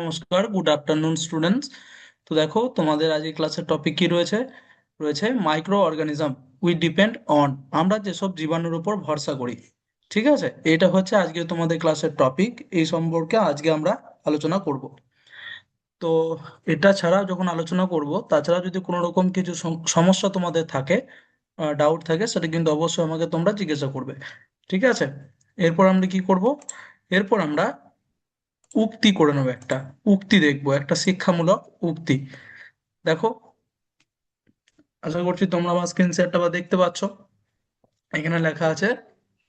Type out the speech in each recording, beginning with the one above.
নমস্কার good afternoon students তো দেখো, তোমাদের আজকে ক্লাসের টপিক কি রয়েছে? রয়েছে microorganism we depend on আমরা যেসব জীবাণুর উপর ভরসা করি, ঠিক আছে? এটা হচ্ছে আজকে তোমাদের ক্লাসের টপিক এই সম্পর্কে আজকে আমরা আলোচনা করব। তো এটা ছাড়া যখন আলোচনা করব, তাছাড়া যদি কোনো রকম কিছু সমস্যা তোমাদের থাকে ডাউট থাকে, সেটা কিন্তু অবশ্যই আমাকে তোমরা জিজ্ঞাসা করবে, ঠিক আছে? এরপর আমরা কি করব? এরপর আমরা উক্তি করে নেব একটা, উক্তি দেখব, একটা শিক্ষামূলক উক্তি। দেখো, আশা করছি তোমরা আমার স্ক্রিন শেয়ারটা বা দেখতে পাচ্ছ। এখানে লেখা আছে,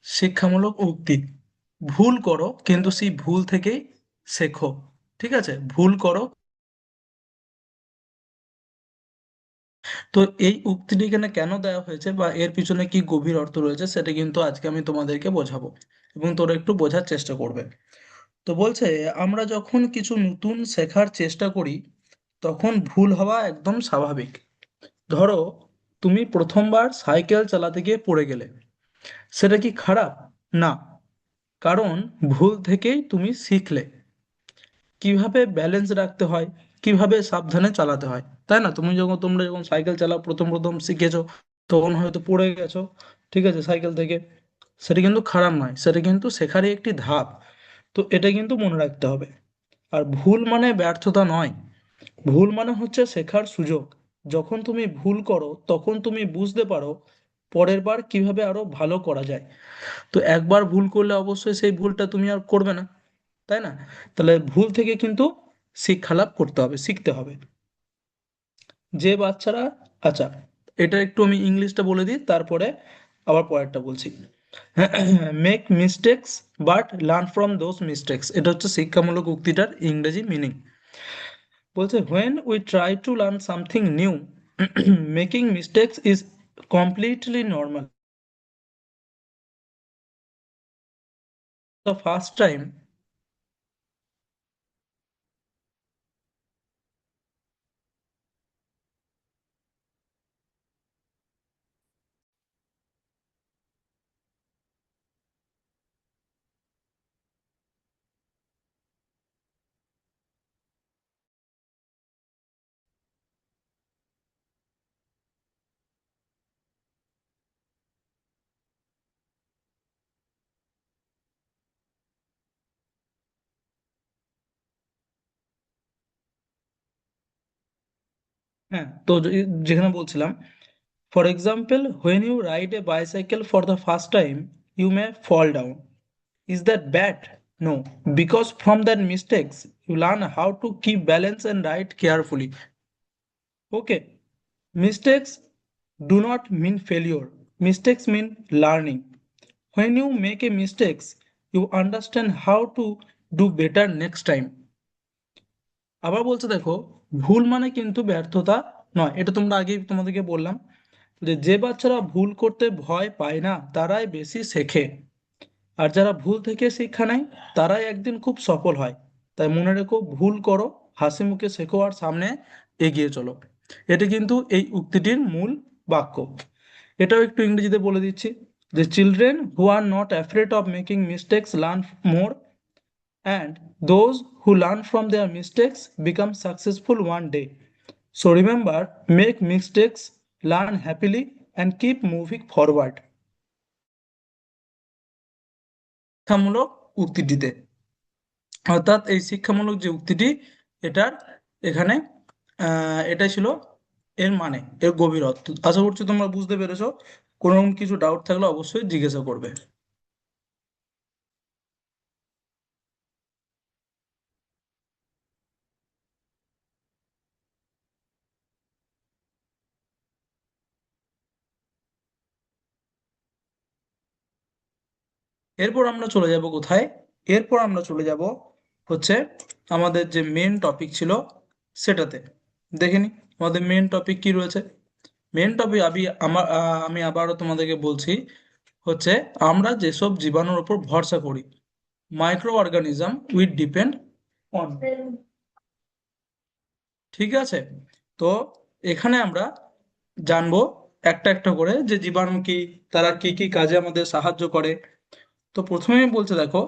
শিক্ষামূলক উক্তি। ভুল করো, কিন্তু সেই ভুল থেকেই শেখো। ঠিক আছে? ভুল করো। তো এই উক্তিটি এখানে কেন দেওয়া হয়েছে বা এর পিছনে কি গভীর অর্থ রয়েছে, সেটা কিন্তু আজকে আমি তোমাদেরকে বোঝাবো এবং তোরা একটু বোঝার চেষ্টা করবে। তো বলছে, আমরা যখন কিছু নতুন শেখার চেষ্টা করি, তখন ভুল হওয়া একদম স্বাভাবিক। ধরো, তুমি প্রথমবার সাইকেল চালাতে গিয়ে পড়ে গেলে। সেটা কি খারাপ? না। কারণ ভুল থেকেই তুমি শিখলে। কীভাবে ব্যালেন্স রাখতে হয়? কীভাবে সাবধানে চালাতে হয়? তাই না? তুমি যখন, তোমরা যখন সাইকেল চালাও, প্রথম প্রথম শিখেছো, তখন হয়তো পড়ে গেছো, ঠিক আছে, সাইকেল থেকে। সেটা কিন্তু খারাপ নয়। সেটা কিন্তু শেখারই একটি ধাপ। তো এটা কিন্তু মনে রাখতে হবে। আর ভুল মানে ব্যর্থতা নয়। ভুল মানে হচ্ছে শেখার সুযোগ। যখন তুমি ভুল করো, তখন তুমি বুঝতে পারো পরের বার কীভাবে আরও ভালো করা যায়। তো একবার ভুল করলে অবশ্যই সেই ভুলটা তুমি আর করবে না, তাই না? তাহলে ভুল থেকে কিন্তু শিক্ষা লাভ করতে হবে, শিখতে হবে। যে বাচ্চারা আচ্ছা এটা একটু আমি ইংলিশটা বলে দিই, তারপরে আবার পরেরটা বলছি। Make mistakes but learn from those mistakes এটা হচ্ছে শিক্ষামূলক উক্তিটার ইংরেজি মিনিং বলছে when we try to learn something new making mistakes is completely normal the first time হ্যাঁ। তো যেখানে বলছিলাম for example when you ride a bicycle for the first time you may fall down is that bad no because from that mistakes you learn how to keep balance and ride carefully okay mistakes do not mean failure. Mistakes mean learning. When you make a mistakes, you understand how to do better next time. আবার বলছে দেখো ভুল মানে কিন্তু ব্যর্থতা নয়। এটা তোমরা আগেই তোমাদেরকে বললাম যে যে বাচ্চারা ভুল করতে ভয় পায় না, তারাই বেশি শেখে। আর যারা ভুল থেকে শিক্ষা নেয়, তারাই একদিন খুব সফল হয়। তাই মনে রেখো, ভুল করো, হাসি মুখে শেখো আর সামনে এগিয়ে চলো। এটা কিন্তু এই উক্তিটির মূল বাক্য। এটাও একটু ইংরেজিতে বলে দিচ্ছি যে children who are not afraid of making mistakes learn more and those who learn from their mistakes become successful one day. So remember, make mistakes, learn happily, and keep moving forward. শিক্ষামূলক উক্তিটিতে অর্থাৎ এই শিক্ষামূলক যে উক্তিটি এটার এখানে এটা ছিল এর মানে এর গভীর আশা করছি তোমরা বুঝতে পেরেছ কোনো কিছু ডাউট থাকলে অবশ্যই জিজ্ঞাসা করবে এরপর আমরা চলে যাব কোথায়? এরপর আমরা চলে যাব হচ্ছে আমাদের যে মেন টপিক ছিল সেটাতে। দেখে নি, আমাদের মেন টপিক কি রয়েছে? মেন টপিক আমি, আমার আমি আবারও তোমাদেরকে বলছি হচ্ছে আমরা যেসব জীবাণুর উপর ভরসা করি microorganism we depend on ঠিক আছে? তো এখানে আমরা জানব একটা একটা করে যে জীবাণু কি, তারা কি কি কাজে আমাদের সাহায্য করে। তো প্রথমেই বলছে, দেখো,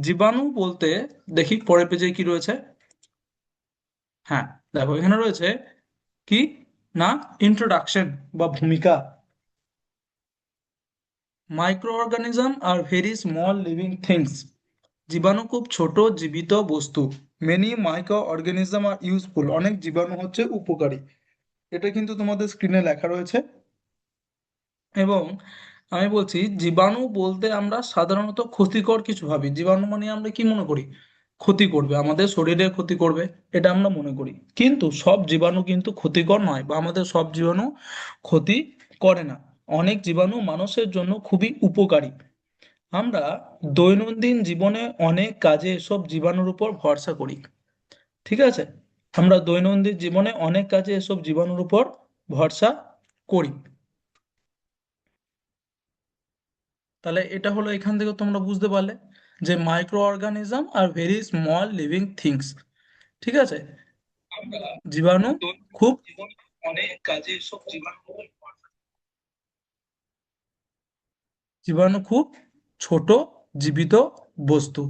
জীবাণু বলতে দেখি পরের পেজে কি রয়েছে? হ্যাঁ দেখো, এখানে রয়েছে কি? না ইন্ট্রোডাকশন বা ভূমিকা। Microorganism are very small living things জীবাণু খুব ছোট, জীবিত বস্তু। Many microorganism are useful অনেক জীবাণু হচ্ছে উপকারী। এটা কিন্তু তোমাদের স্ক্রিনে লেখা রয়েছে। এবং আমি বলছি, জীবাণু বলতে আমরা সাধারণত ক্ষতিকর কিছু ভাবি। জীবাণু মানে আমরা কি মনে করি? ক্ষতি করবে, আমাদের শরীরে ক্ষতি করবে, এটা আমরা মনে করি। কিন্তু সব জীবাণু কিন্তু ক্ষতিকর নয় বা আমাদের সব জীবাণু ক্ষতি করে না। অনেক জীবাণু মানুষের জন্য খুবই উপকারী। আমরা দৈনন্দিন জীবনে অনেক কাজে এসব জীবাণুর উপর ভরসা করি। ঠিক আছে? আমরা দৈনন্দিন জীবনে অনেক কাজে এসব জীবাণুর উপর ভরসা করি। তাহলে এটা হলো এখান থেকে তোমরা বুঝতে পারলে যে microorganism are very small living things ঠিক আছে? জীবাণু খুব অনেক কাজে এসব জীবাণু জীবাণু খুব ছোট জীবিত বস্তু।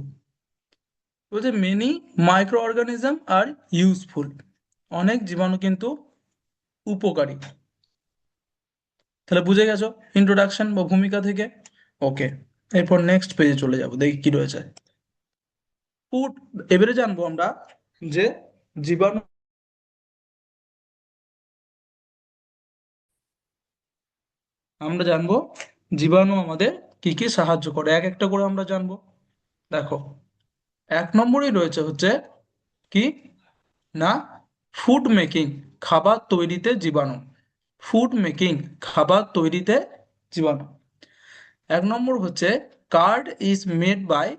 বলছে many microorganism are useful অনেক জীবাণু কিন্তু উপকারী। তাহলে বুঝে গেছো ইন্ট্রোডাকশন বা ভূমিকা থেকে? ওকে এরপর নেক্সট পেজে চলে যাব, দেখি কি রয়েছে। ফুড এবারে জানব আমরা যে জীবাণু আমরা জানব জীবাণু আমাদের কি কি সাহায্য করে। এক একটা করে আমরা জানব। দেখো, এক নম্বরেই রয়েছে হচ্ছে কি? না ফুড মেকিং খাবার তৈরিতে জীবাণু। ফুড মেকিং খাবার তৈরিতে জীবাণু। এক নম্বর হচ্ছে curd is made by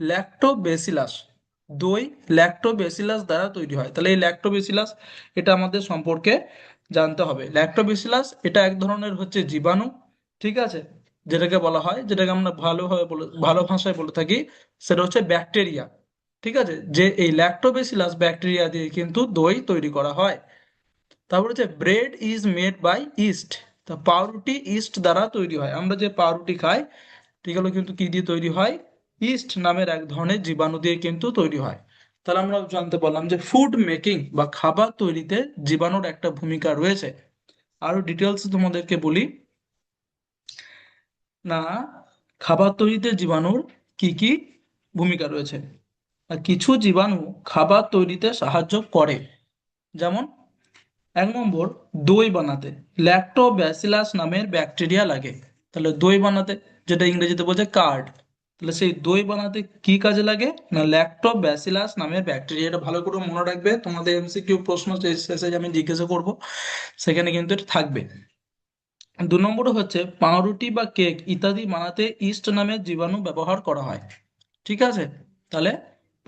lactobacillus দই ল্যাক্টোবেসিলাস দ্বারা তৈরি হয়। তাহলে এই ল্যাক্টোবেসিলাস এটা আমাদের সম্পর্কে জানতে হবে। ল্যাক্টোবেসিলাস এটা এক ধরনের হচ্ছে জীবাণু, ঠিক আছে? যেটাকে বলা হয়, যেটাকে আমরা ভালোভাবে বলে, ভালো ভাষায় বলে থাকি, সেটা হচ্ছে ব্যাকটেরিয়া ঠিক আছে? যে এই ল্যাক্টোবেসিলাস ব্যাকটেরিয়া দিয়ে কিন্তু দই তৈরি করা হয়। তারপর হচ্ছে bread is made by yeast তা পাউরুটি ইস্ট দ্বারা তৈরি হয়। আমরা যে পাউরুটি খাই এগুলো কিন্তু কি দিয়ে তৈরি হয়? ইস্ট নামের এক ধরনের জীবাণু দিয়ে কিন্তু তৈরি হয়। তাহলে আমরা জানতে পারলাম যে ফুড মেকিং বা খাবার তৈরিতে জীবাণুর একটা ভূমিকা রয়েছে। আরও ডিটেলস তোমাদেরকে বলি। না, খাবার তৈরিতে জীবাণুর কি কি ভূমিকা রয়েছে? কিছু জীবাণু খাবার তৈরিতে সাহায্য করে। যেমন এক নম্বর, দই বানাতে। ল্যাক্টোব্যাসিলাস নামের ব্যাকটেরিয়া লাগে। তাহলে দই বানাতে, যেটা ইংরেজিতে বলছে কার্ড তাহলে সেই দই বানাতে কি কাজে লাগে? না ল্যাক্টোব্যাসিলাস নামের ব্যাকটেরিয়া এটা ভালো করে মনে রাখবে। তোমাদের এমসিকিউ প্রশ্ন শেষে আমি জিজ্ঞাসা করব, সেখানে কিন্তু এটা থাকবে। দু নম্বর হচ্ছে, পাউরুটি বা কেক ইত্যাদি বানাতে ইস্ট নামের জীবাণু ব্যবহার করা হয়। ঠিক আছে? তাহলে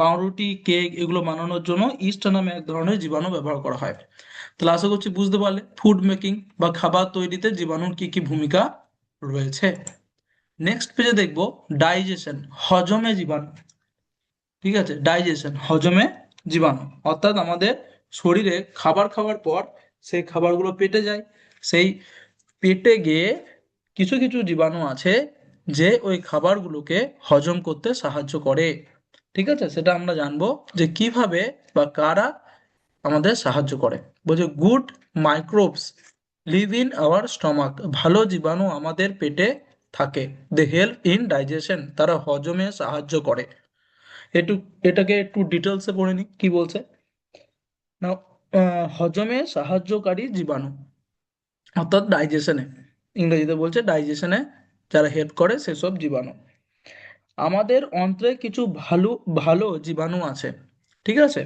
পাউরুটি, কেক এগুলো বানানোর জন্য ইস্ট নামে এক ধরনের জীবাণু ব্যবহার করা হয়। তাহলে আশা করছি বুঝতে পারলে ফুড মেকিং বা খাবার তৈরিতে জীবাণুর কি কি ভূমিকা রয়েছে। নেক্সট পেজে দেখব ডাইজেশন হজমে জীবাণু। ঠিক আছে ডাইজেশন হজমে জীবাণু। অর্থাৎ আমাদের শরীরে খাবার খাওয়ার পর সেই খাবারগুলো পেটে যায়। সেই পেটে গিয়ে কিছু কিছু জীবাণু আছে যে ওই খাবারগুলোকে হজম করতে সাহায্য করে। ঠিক আছে? সেটা আমরা জানব যে কীভাবে বা কারা আমাদের সাহায্য করে। বলছে, good microbes live in our stomach. ভালো জীবাণু আমাদের পেটে থাকে। They help in digestion. তারা হজমে সাহায্য করে। একটু, এটাকে একটু ডিটেলসে পড়ে নি কি বলছে? না হজমে সাহায্যকারী জীবাণু। অর্থাৎ ডাইজেশনে। ইংরেজিতে বলছে ডাইজেশনে যারা হেল্প করে সেসব জীবাণু। আমাদের অন্ত্রে কিছু ভালো ভালো জীবাণু আছে, ঠিক আছে?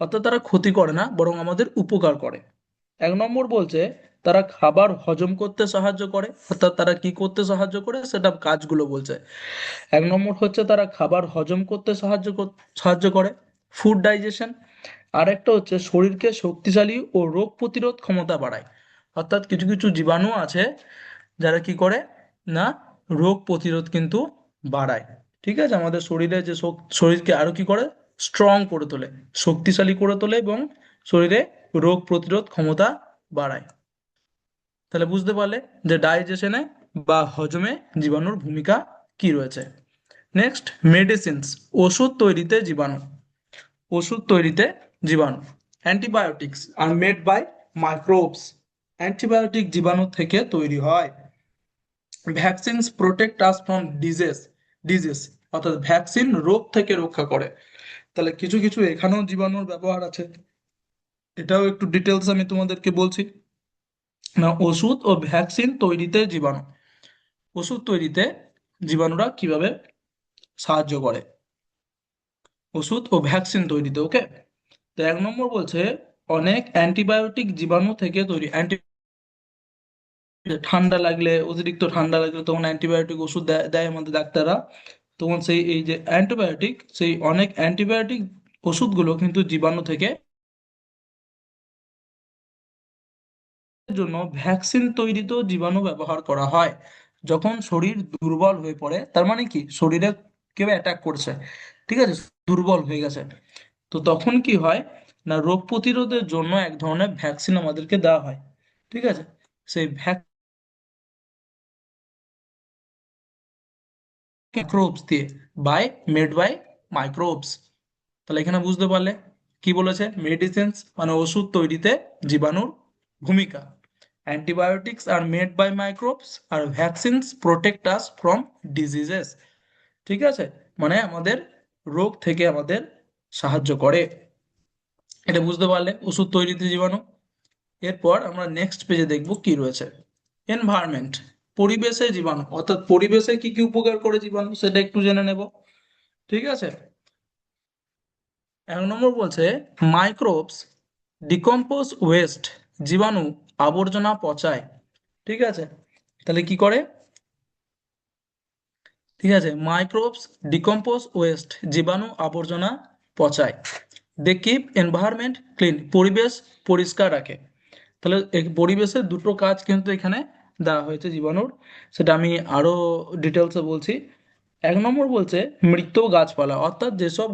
অর্থাৎ তারা ক্ষতি করে না, বরং আমাদের উপকার করে। এক নম্বর বলছে, তারা খাবার হজম করতে সাহায্য করে। অর্থাৎ তারা কি করতে সাহায্য করে? সেটা কাজগুলো বলছে। এক নম্বর হচ্ছে, তারা খাবার হজম করতে সাহায্য সাহায্য করে ফুড ডাইজেশন আর একটা হচ্ছে, শরীরকে শক্তিশালী ও রোগ প্রতিরোধ ক্ষমতা বাড়ায়। অর্থাৎ কিছু কিছু জীবাণু আছে, যারা কি করে? না, রোগ প্রতিরোধ কিন্তু বাড়ায়। ঠিক আছে? আমাদের শরীরে যে শরীরকে আরও কি করে? স্ট্রং করে তোলে। শক্তিশালী করে তোলে এবং শরীরে রোগ প্রতিরোধ ক্ষমতা বাড়ায়। তাহলে বুঝতে পারলে যে ডাইজেশনে বা হজমে জীবাণুর ভূমিকা কি রয়েছে। নেক্সট মেডিসিনস ওষুধ তৈরিতে জীবাণু। ওষুধ তৈরিতে জীবাণু। Antibiotics are made by microbes antibiotic জীবাণু থেকে তৈরি হয়। Vaccines protect us from disease disease অর্থাৎ ভ্যাকসিন রোগ থেকে রক্ষা করে। তাহলে কিছু কিছু এখানেও জীবাণুর ব্যবহার আছে। এটাও একটু ডিটেলস আমি তোমাদেরকে বলছি। না, ওষুধ ও ভ্যাকসিন তৈরিতে জীবাণু। ওষুধ তৈরিতে জীবাণুরা কীভাবে সাহায্য করে? ওষুধ ও ভ্যাকসিন তৈরিতে ওকে তো এক নম্বর বলছে, অনেক অ্যান্টিবায়োটিক জীবাণু থেকে তৈরি অ্যান্টি ঠান্ডা লাগলে, অতিরিক্ত ঠান্ডা লাগলে তখন অ্যান্টিবায়োটিক ওষুধ দেয় আমাদের ডাক্তাররা। তখন সেই, এই যে অ্যান্টিবায়োটিক সেই অনেক অ্যান্টিবায়োটিক ওষুধগুলো কিন্তু জীবাণু থেকে জন্য ভ্যাকসিন তৈরিতেও জীবাণু ব্যবহার করা হয়। যখন শরীর দুর্বল হয়ে পড়ে, তার মানে কি? শরীরে কেউ অ্যাটাক করছে। ঠিক আছে? দুর্বল হয়ে গেছে। তো তখন কি হয়? না, রোগ প্রতিরোধের জন্য এক ধরনের ভ্যাকসিন আমাদেরকে দেওয়া হয়। ঠিক আছে? সেই ভ্যাক মাইক্রোবস দিয়ে বাই মেড বাই মাইক্রোবস তাহলে এখানে বুঝতে পারলে কি বলেছে? মেডিসিনস মানে ওষুধ তৈরিতে জীবাণুর ভূমিকা। Antibiotics are made by microbes R vaccines protect us from diseases ঠিক আছে? মানে আমাদের রোগ থেকে আমাদের সাহায্য করে। এটা বুঝতে পারলে? ওষুধ তৈরিতে জীবাণু। এরপর আমরা নেক্সট পেজে দেখব কি রয়েছে। এনভায়রনমেন্ট পরিবেশে জীবাণু, অর্থাৎ পরিবেশে কি কি উপকার করে জীবাণু সেটা একটু জেনে নেব। ঠিক আছে? এক নম্বর বলছে মাইক্রোবস ডিকম্পোজ ওয়েস্ট জীবাণু আবর্জনা পচায়। ঠিক আছে? তাহলে কি করে? ঠিক আছে মাইক্রোবস ডিকম্পোজ ওয়েস্ট জীবাণু আবর্জনা পচায়। দে কিপ এনভায়রনমেন্ট ক্লিন পরিবেশ পরিষ্কার রাখে। তাহলে পরিবেশের দুটো কাজ কিন্তু এখানে দেওয়া হয়েছে জীবাণুর। সেটা আমি আরও ডিটেলসে বলছি। এক নম্বর বলছে মৃত গাছপালা, অর্থাৎ যেসব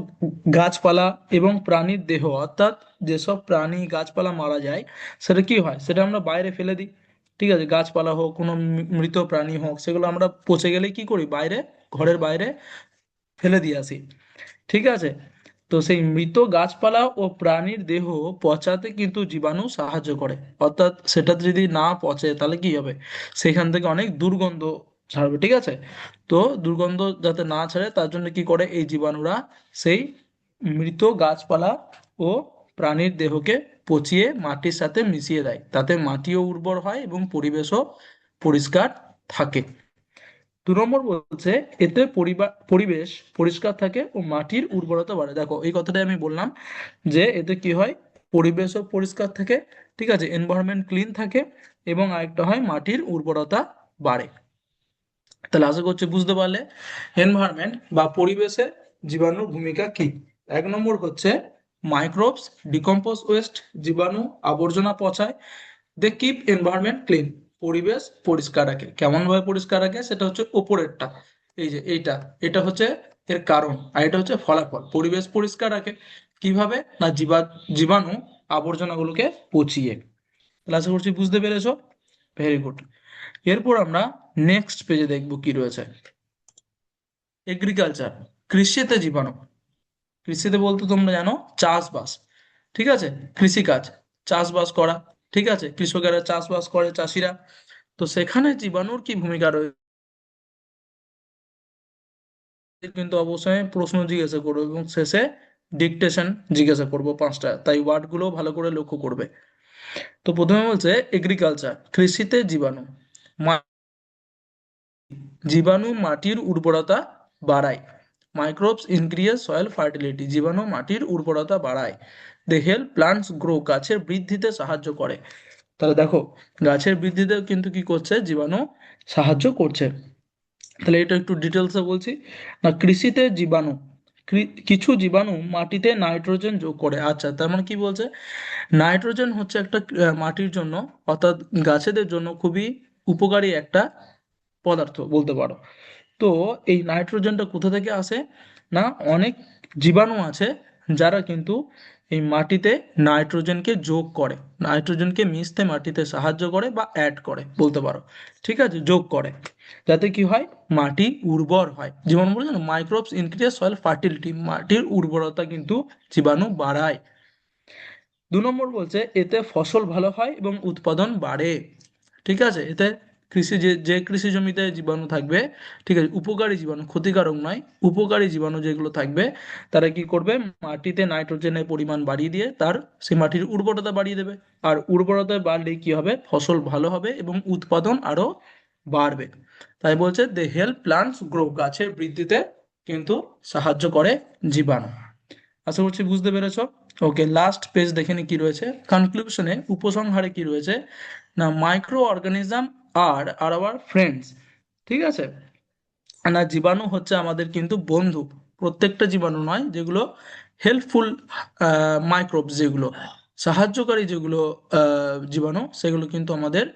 গাছপালা এবং প্রাণীর দেহ, অর্থাৎ যেসব প্রাণী গাছপালা মারা যায়, সেটা কি হয়? সেটা আমরা বাইরে ফেলে দিই। ঠিক আছে, গাছপালা হোক, কোনো মৃত প্রাণী হোক, সেগুলো আমরা পচে গেলে কি করি? বাইরে, ঘরের বাইরে ফেলে দিয়ে আসি। ঠিক আছে তো সেই মৃত গাছপালা ও প্রাণীর দেহ পচাতে কিন্তু জীবাণু সাহায্য করে। অর্থাৎ সেটা যদি না পচে, তাহলে কি হবে? সেখান থেকে অনেক দুর্গন্ধ ছাড়বে, ঠিক আছে? তো দুর্গন্ধ যাতে না ছাড়ে, তার জন্য কি করে এই জীবাণুরা সেই মৃত গাছপালা ও প্রাণীর দেহকে পচিয়ে মাটির সাথে মিশিয়ে দেয়। তাতে মাটিও উর্বর হয় এবং পরিবেশও পরিষ্কার থাকে। দু নম্বর বলছে, এতে পরিবেশ পরিষ্কার থাকে ও মাটির উর্বরতা বাড়ে। দেখো, এই কথাটাই আমি বললাম যে, এতে কি হয়? পরিবেশও পরিষ্কার থাকে, ঠিক আছে? এনভায়রনমেন্ট ক্লিন থাকে এবং আরেকটা হয়, মাটির উর্বরতা বাড়ে। তাহলে আশা করছি বুঝতে পারলে এনভায়রনমেন্ট বা পরিবেশে জীবাণুর ভূমিকা কি? এক নম্বর হচ্ছে মাইক্রোবস ডিকম্পোজ ওয়েস্ট জীবাণু আবর্জনা পচায় দে কিপ এনভায়রনমেন্ট ক্লিন পরিবেশ পরিষ্কার রাখে। কেমন ভাবে পরিষ্কার রাখে? সেটা হচ্ছে ওপরেরটা এই যে এইটা, এটা হচ্ছে এর কারণ আর এটা হচ্ছে ফলাফল। পরিবেশ পরিষ্কার রাখে। কীভাবে? না জীবা, জীবাণু আবর্জনাগুলোকে পচিয়ে। তাহলে আশা করছি বুঝতে পেরেছ? ভেরি গুড এরপর আমরা নেক্সট পেজে দেখব কি রয়েছে। এগ্রিকালচার কৃষিতে জীবাণু। কৃষিতে বলতে তোমরা জানো, চাষবাস। ঠিক আছে? কৃষিকাজ, চাষবাস করা। ঠিক আছে? কৃষকেরা চাষবাস করে চাষিরা। তো সেখানে জীবাণুর কি ভূমিকা রয়েছে কিন্তু অবশ্যই প্রশ্ন জিজ্ঞাসা করব এবং শেষে ডিকটেশন জিজ্ঞাসা করব পাঁচটা। তাই ওয়ার্ডগুলো ভালো করে লক্ষ্য করবে। তো প্রথমে বলছে এগ্রিকালচার কৃষিতে জীবাণু। জীবাণু মাটির উর্বরতা বাড়ায়। মাইক্রোবস ইনক্রিজ সয়েল ফার্টিলিটি, জীবাণু, মাটির উর্বরতা বাড়ায়। দে হেল্প প্লান্টস গ্রো গাছের বৃদ্ধিতে সাহায্য করে। তাহলে দেখো, গাছের বৃদ্ধিতে কিন্তু কি করছে? জীবাণু সাহায্য করছে। তাহলে এটা একটু ডিটেলসে বলছি। না, কৃষিতে জীবাণু কিছু জীবাণু মাটিতে নাইট্রোজেন যোগ করে। আচ্ছা তার মানে কি বলছে? নাইট্রোজেন হচ্ছে একটা মাটির জন্য, অর্থাৎ গাছেদের জন্য খুবই উপকারী একটা পদার্থ বলতে পারো। তো এই নাইট্রোজেনটা কোথা থেকে আসে? না, অনেক জীবাণু আছে যারা কিন্তু এই মাটিতে নাইট্রোজেনকে যোগ করে। নাইট্রোজেনকে মিশতে মাটিতে সাহায্য করে বা অ্যাড করে, বলতে পারো। ঠিক আছে, যোগ করে। যাতে কি হয়? মাটি উর্বর হয়। জীবাণু বলছেন মাইক্রোবস ইনক্রিজ সয়েল ফার্টিলিটি মাটির উর্বরতা কিন্তু জীবাণু বাড়ায়। দু নম্বর বলছে, এতে ফসল ভালো হয় এবং উৎপাদন বাড়ে। ঠিক আছে, এতে কৃষি যে যে কৃষি জমিতে জীবাণু থাকবে, ঠিক আছে, উপকারী জীবাণু, ক্ষতিকারক নয়, উপকারী জীবাণু যেগুলো থাকবে, তারা কি করবে? মাটিতে নাইট্রোজেনের পরিমাণ বাড়িয়ে দিয়ে তার সেই মাটির উর্বরতা বাড়িয়ে দেবে। আর উর্বরতা বাড়লে কি হবে? ফসল ভালো হবে এবং উৎপাদন আরও বাড়বে। তাই বলছে দে হেল্প প্লান্টস গ্রো গাছের বৃদ্ধিতে কিন্তু সাহায্য করে জীবাণু। আশা করছি বুঝতে পেরেছ? ওকে লাস্ট পেজ দেখে নি কি রয়েছে। কনক্লুশনে উপসংহারে কি রয়েছে? না microorganism are are our friends ঠিক আছে? না, জীবাণু হচ্ছে আমাদের কিন্তু বন্ধু, প্রত্যেকটা জীবাণু নয়, যেগুলো হেল্পফুল মাইক্রোবস যেগুলো, সাহায্যকারী যেগুলো জীবাণু, সেগুলো কিন্তু আমাদের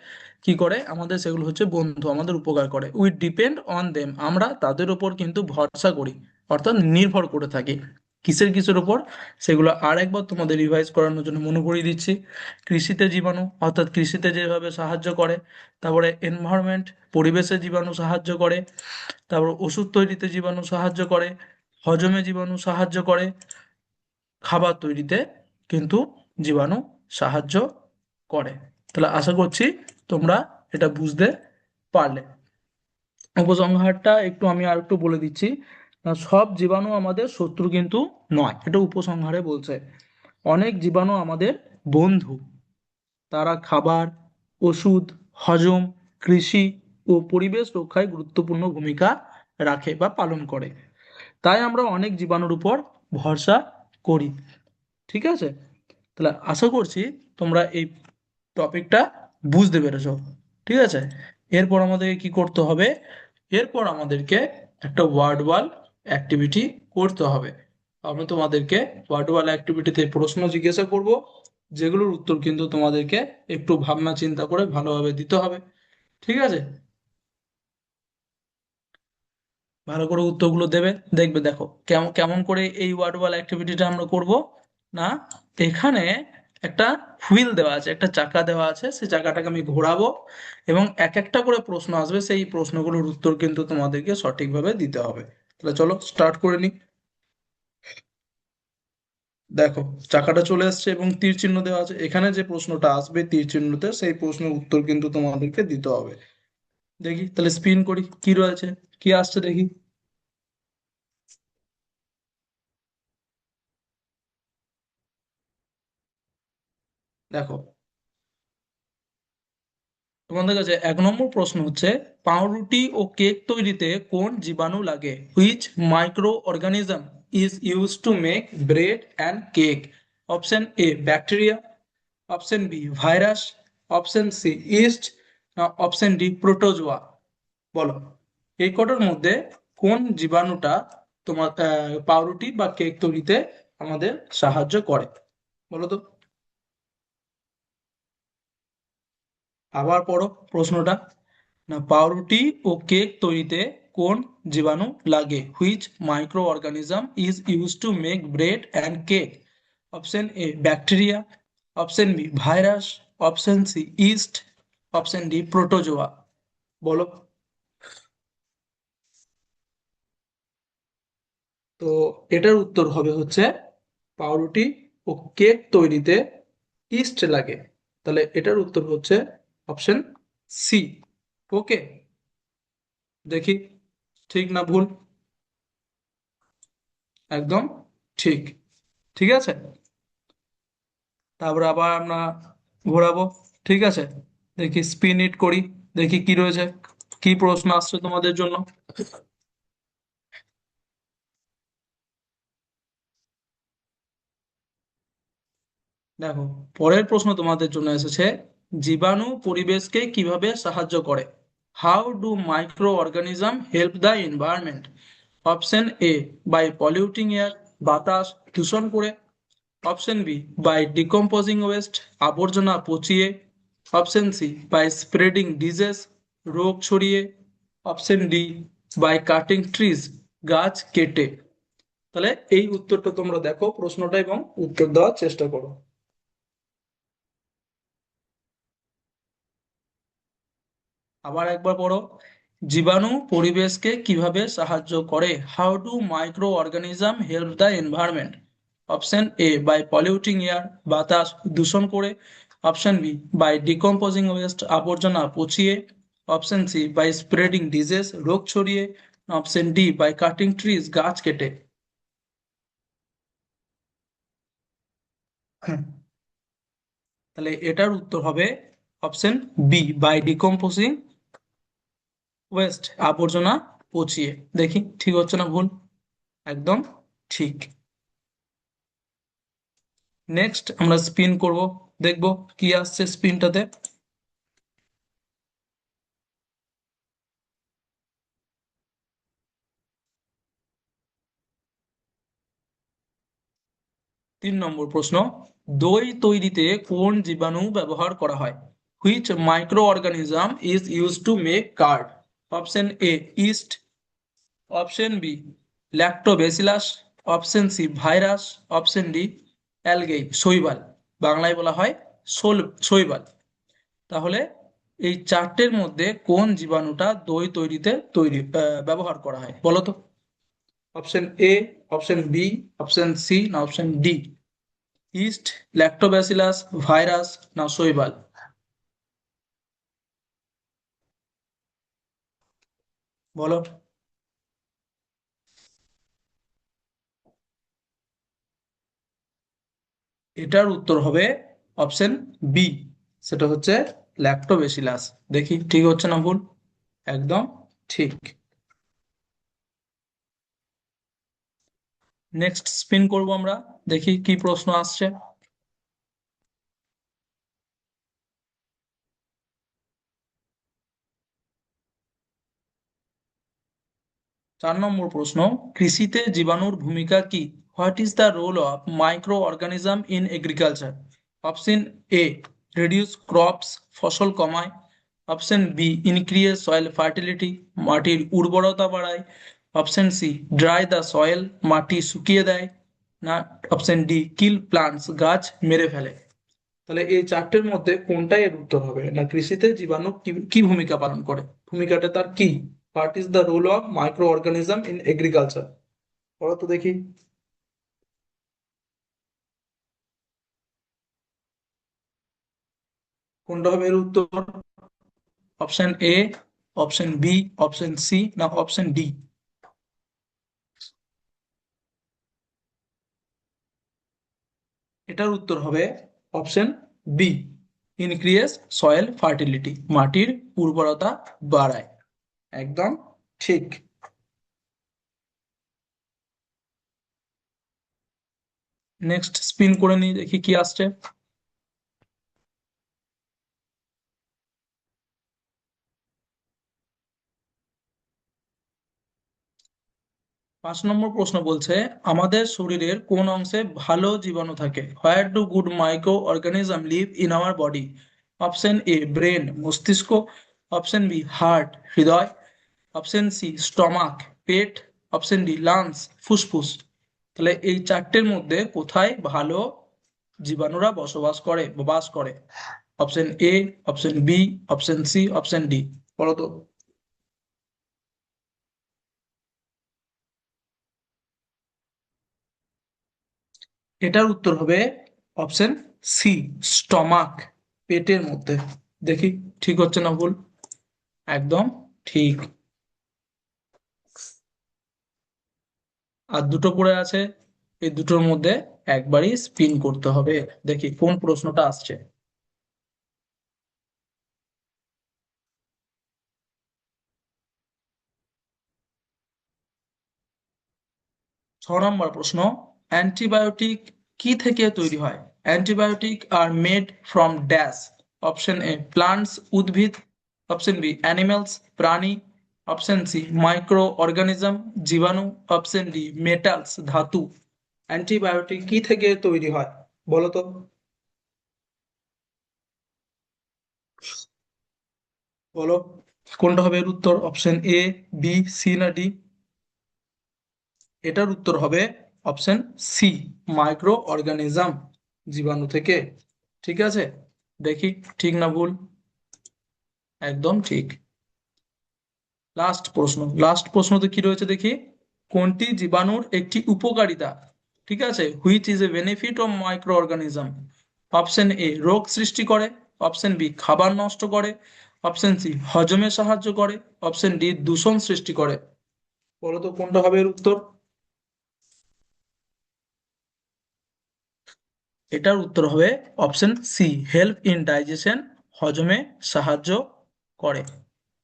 কি করে? আমাদের সেগুলো হচ্ছে বন্ধু, আমাদের উপকার করে। উই ডিপেন্ড অন দেম আমরা তাদের উপর কিন্তু ভরসা করি, অর্থাৎ নির্ভর করে থাকি। কিসের কিসের উপর? সেগুলো আর একবার তোমাদের রিভাইজ করানোর জন্য মনে করিয়ে দিচ্ছি। কৃষিতে জীবাণু, অর্থাৎ কৃষিতে যেভাবে সাহায্য করে, তারপরে এনভায়রনমেন্ট পরিবেশে জীবাণু সাহায্য করে, তারপর ওষুধ তৈরিতে জীবাণু সাহায্য করে, হজমে জীবাণু সাহায্য করে, খাবার তৈরিতে কিন্তু জীবাণু সাহায্য করে। তাহলে আশা করছি তোমরা এটা বুঝতে পারলে। উপসংহারটা একটু আমি আর একটু বলে দিচ্ছি। সব জীবাণু আমাদের শত্রু কিন্তু নয়। এটা উপসংহারে বলছে। অনেক জীবাণু আমাদের বন্ধু। তারা খাবার, ওষুধ, হজম, কৃষি ও পরিবেশ রক্ষায় গুরুত্বপূর্ণ ভূমিকা রাখে বা পালন করে। তাই আমরা অনেক জীবাণুর উপর ভরসা করি। ঠিক আছে? তাহলে আশা করছি তোমরা এই টপিকটা বুঝতে পেরেছ। ঠিক আছে? এরপর আমাদেরকে কি করতে হবে? এরপর আমাদেরকে একটা ওয়ার্ড ওয়াল অ্যাক্টিভিটি করতে হবে। আমি তোমাদেরকে ওয়ার্ড ওয়াল অ্যাক্টিভিটিতে প্রশ্ন জিজ্ঞাসা করব, যেগুলোর উত্তর কিন্তু তোমাদেরকে একটু ভাবনা চিন্তা করে ভালোভাবে দিতে হবে। ঠিক আছে? ভালো করে উত্তরগুলো দেবে, দেখবে দেখো কেমন কেমন করে এই ওয়ার্ড ওয়াল অ্যাক্টিভিটিটা আমরা করব, না? এখানে একটা হুইল দেওয়া আছে, একটা চাকা দেওয়া আছে, সেই চাকাটাকে আমি ঘোরাবো এবং এক একটা করে প্রশ্ন আসবে, সেই প্রশ্নগুলোর উত্তর কিন্তু তোমাদেরকে সঠিকভাবে দিতে হবে। তাহলে চলো স্টার্ট করে নিই দেখো, চাকাটা চলে আসছে এবং তীর চিহ্ন দেওয়া আছে। এখানে যে প্রশ্নটা আসবে তীর চিহ্নতে, সেই প্রশ্নের উত্তর কিন্তু তোমাদেরকে দিতে হবে। দেখি, তাহলে স্পিন করি, কি রয়েছে? কি আসছে দেখি? দেখো তোমাদের কাছে এক নম্বর প্রশ্ন হচ্ছে, পাউরুটি ও কেক তৈরিতে কোন জীবাণু লাগে? Which microorganism is use to make bread and cake option A bacteria option B virus option C yeast option D protozoa বলো, এই কটার মধ্যে কোন জীবাণুটা তোমার পাউরুটি বা কেক তৈরিতে আমাদের সাহায্য করে? বলো তো। আবার পড়ো প্রশ্নটা। না, পাউরুটি ও কেক তৈরিতে কোন জীবাণু লাগে? Which microorganism is use to make bread and cake option A bacteria option B virus option C yeast option D protozoa বলো। তো এটার উত্তর হবে হচ্ছে, পাউরুটি ও কেক তৈরিতে ইস্ট লাগে। তাহলে এটার উত্তর হচ্ছে অপশন সি ওকে দেখি, ঠিক না ভুল? একদম ঠিক। ঠিক আছে? তারপরে আবার আমরা ঘোরাবো। ঠিক আছে? দেখি স্পিন ইট করি, দেখি কি রয়েছে, কি প্রশ্ন আসছে তোমাদের জন্য। দেখো, পরের প্রশ্ন তোমাদের জন্য এসেছে জীবাণু পরিবেশকে কীভাবে সাহায্য করে? How do microorganism help the environment option A by polluting air বাতাস, দূষণ করে। Option B by decomposing waste আবর্জনা পচিয়ে। Option C by spreading disease রোগ ছড়িয়ে। Option D by cutting trees গাছ কেটে। তাহলে এই উত্তরটা তোমরা দেখো প্রশ্নটা এবং উত্তর দেওয়ার চেষ্টা করো। আবার একবার পড়ো। জীবাণু পরিবেশকে কীভাবে সাহায্য করে? How do microorganism help the environment option A by polluting air বাতাস দূষণ করে। Option B by decomposing waste আবর্জনা পচিয়ে। Option C by spreading disease রোগ ছড়িয়ে। Option D by cutting trees গাছ কেটে। তাহলে এটার উত্তর হবে option B by decomposing waste আবর্জনা পচিয়ে। দেখি, ঠিক হচ্ছে না ভুল? একদম ঠিক। নেক্সট আমরা স্পিন করব। দেখব কি আসছে স্পিনটাতে তিন নম্বর প্রশ্ন, দই তৈরিতে কোন জীবাণু ব্যবহার করা হয়? Which microorganism is use to make curd option A yeast option B lactobacillus option C virus option D algae শৈবাল বাংলায় বলা হয় শোল শৈবাল। তাহলে এই চারটের মধ্যে কোন জীবাণুটা দই তৈরিতে তৈরি ব্যবহার করা হয়? বলো তো। Option A option B option C না option D yeast lactobacillus virus না শৈবাল বলো। এটার উত্তর হবে অপশন বি সেটা হচ্ছে ল্যাক্টোবেসিলাস দেখি, ঠিক হচ্ছে না ভুল? একদম ঠিক। নেক্সট স্পিন করব আমরা, দেখি কি প্রশ্ন আসছে। চার নম্বর প্রশ্ন, কৃষিতে জীবাণুর ভূমিকা কি? What is the role of microorganism in agriculture option A reduce crops ফসল কমায়। Option B increase soil fertility মাটির উর্বরতা বাড়ায়। Option C dry the soil মাটি শুকিয়ে দেয়। না অপশন ডি কিল প্লান্টস গাছ মেরে ফেলে। তাহলে এই চারটের মধ্যে কোনটাই এর উত্তর হবে? না, কৃষিতে জীবাণু কি কি ভূমিকা পালন করে? ভূমিকাটা তার কি? What is the role of microorganism in agriculture পড়ো তো দেখি কোনটা হবে এর উত্তর option A option B option C না অপশন ডি এটার উত্তর হবে option B increase soil fertility মাটির উর্বরতা বাড়ায়। একদম ঠিক। নেক্সট স্পিন করে নিই, দেখি কি আসছে। পাঁচ নম্বর প্রশ্ন বলছে, আমাদের শরীরের কোন অংশে ভালো জীবাণু থাকে? Where do good microorganism live in our body option A brain মস্তিষ্ক। অপশন বি হার্ট হৃদয়। অপশন সি স্টমাক পেট. অপশন ডি লাংস ফুসফুস। তাহলে এই চারটের মধ্যে কোথায় ভালো জীবাণুরা বসবাস করে বা বাস করে? Option A option B option C option D বলো তো। এটার উত্তর হবে অপশন সি স্টমাক পেটের মধ্যে। দেখি, ঠিক হচ্ছে না ভুল? একদম ঠিক। আর দুটো পড়ে আছে, এই দুটোর মধ্যে একবারই স্পিন করতে হবে। দেখি কোন প্রশ্নটা আসছে। ছ নম্বর প্রশ্ন, অ্যান্টিবায়োটিক কি থেকে তৈরি হয়? Antibiotic are made from dash option A plants উদ্ভিদ অপশন বি অ্যানিমেলস প্রাণী অপশন সি মাইক্রো অর্গানিজম জীবাণু। অপশন ডি মেটালস ধাতু। অ্যান্টিবায়োটিক কি থেকে তৈরি হয়? বলো তো। বলো, কোনটা হবে এর উত্তর? অপশন এ বি সি না ডি এটার উত্তর হবে অপশন সি মাইক্রো অর্গানিজম জীবাণু থেকে। ঠিক আছে? দেখি, ঠিক না ভুল? একদম ঠিক। লাস্ট প্রশ্ন। লাস্ট প্রশ্নতে কি রয়েছে দেখি? কোনটি জীবাণুর একটি উপকারিতা? ঠিক আছে? Which is a benefit of microorganism option A রোগ সৃষ্টি করে। অপশন বি খাবার নষ্ট করে। অপশন সি হজমে সাহায্য করে। অপশন ডি দূষণ সৃষ্টি করে। বলো তো, কোনটা হবে এর উত্তর? এটার উত্তর হবে option C help in digestion হজমে সাহায্য করে।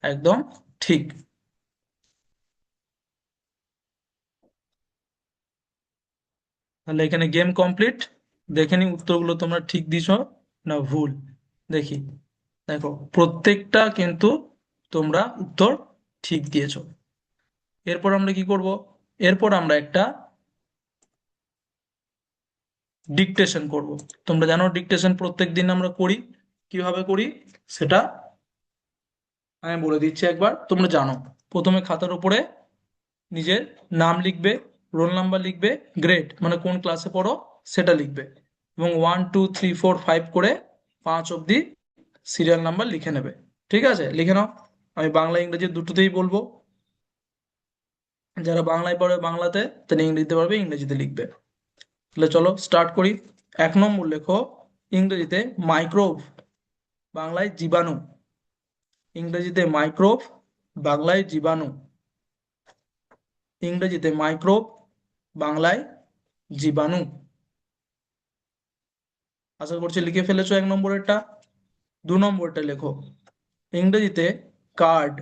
একদম ঠিক। তাহলে এখানে গেম কমপ্লিট দেখে নি উত্তরগুলো তোমরা ঠিক দিছো না ভুল। দেখি। দেখো, প্রত্যেকটা কিন্তু তোমরা উত্তর ঠিক দিয়েছ। এরপর আমরা কি করব? এরপর আমরা একটা ডিকটেশন করব। তোমরা জানো ডিকটেশন প্রত্যেক দিন আমরা করি। কীভাবে করি? সেটা আমি বলে দিচ্ছি একবার, তোমরা জানো। প্রথমে খাতার উপরে নিজের নাম লিখবে, রোল নাম্বার লিখবে, গ্রেড মানে কোন ক্লাসে পড়ো, সেটা লিখবে। এবং one two three four five করে পাঁচ অবধি সিরিয়াল নাম্বার লিখে নেবে। ঠিক আছে? লিখে নাও। আমি বাংলা, ইংরেজি দুটোতেই বলব। যারা বাংলায় পড়ে বাংলাতে, তারা ইংরেজিতে পারবে, ইংরেজিতে লিখবে। তাহলে চলো স্টার্ট করি। এক নম্বর লেখো, ইংরেজিতে মাইক্রোভ বাংলায় জীবাণু। ইংরেজিতে মাইক্রোভ বাংলায় জীবাণু। ইংরেজিতে মাইক্রোব বাংলায় জীবাণু। আশা করছি লিখে ফেলেছো এক নম্বরেরটা। দু নম্বরটা লেখো। ইংরেজিতে কার্ড,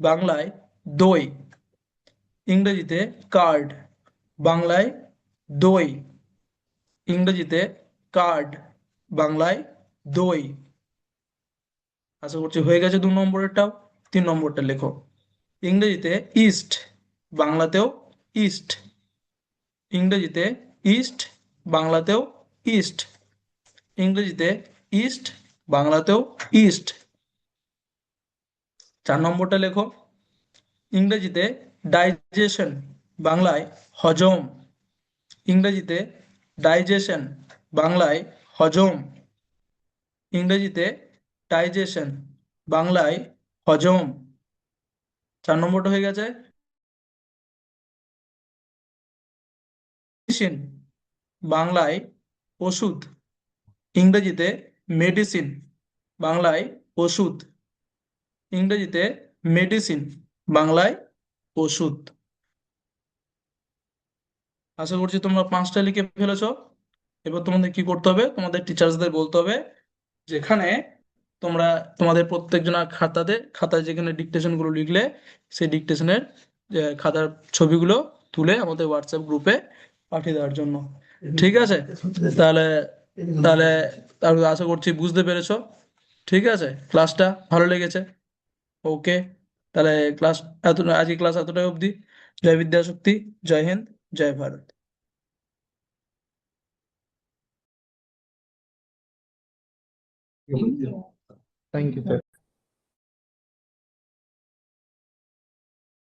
বাংলায় দই। ইংরেজিতে কার্ড, বাংলায় দই। ইংরেজিতে কার্ড, বাংলায় দই। আশা করছি হয়ে গেছে দু নম্বরেরটাও। তিন নম্বরটা লেখো। ইংরেজিতে ইস্ট, বাংলাতেও ইস্ট। ইংরেজিতে ইস্ট, বাংলাতেও ইস্ট। ইংরেজিতে ইস্ট, বাংলাতেও ইস্ট। চার নম্বরটা লেখো। ইংরেজিতে ডাইজেশন, বাংলায় হজম। ইংরেজিতে ডাইজেশন, বাংলায় হজম। ইংরেজিতে ডাইজেশন, বাংলায় হজম। চার নম্বরটা হয়ে গেছে। মেডিসিন বাংলায় ওষুধ। ইংরেজিতে মেডিসিন বাংলায় ওষুধ। ইংরেজিতে মেডিসিন বাংলায় ওষুধ। আশা করছি তোমরা পাঁচটা লিখে ফেলেছ। এবার তোমাদের কি করতে হবে? তোমাদের টিচার্সদের বলতে হবে, যেখানে তোমরা তোমাদের প্রত্যেকজনের খাতাতে, খাতায় যেখানে ডিকটেশনগুলো লিখলে, সেই ডিকটেশনের খাতার ছবিগুলো তুলে আমাদের হোয়াটসঅ্যাপ গ্রুপে পাঠিয়ে দেওয়ার জন্য। ঠিক আছে? তাহলে তাহলে তাহলে আশা করছি বুঝতে পেরেছ। ঠিক আছে? ক্লাসটা ভালো লেগেছে? ওকে। তাহলে ক্লাস এত, আজকে ক্লাস এতটাই অবধি। জয় বিদ্যাশক্তি, জয় হিন্দ, জয় ভারত। Thank you, sir.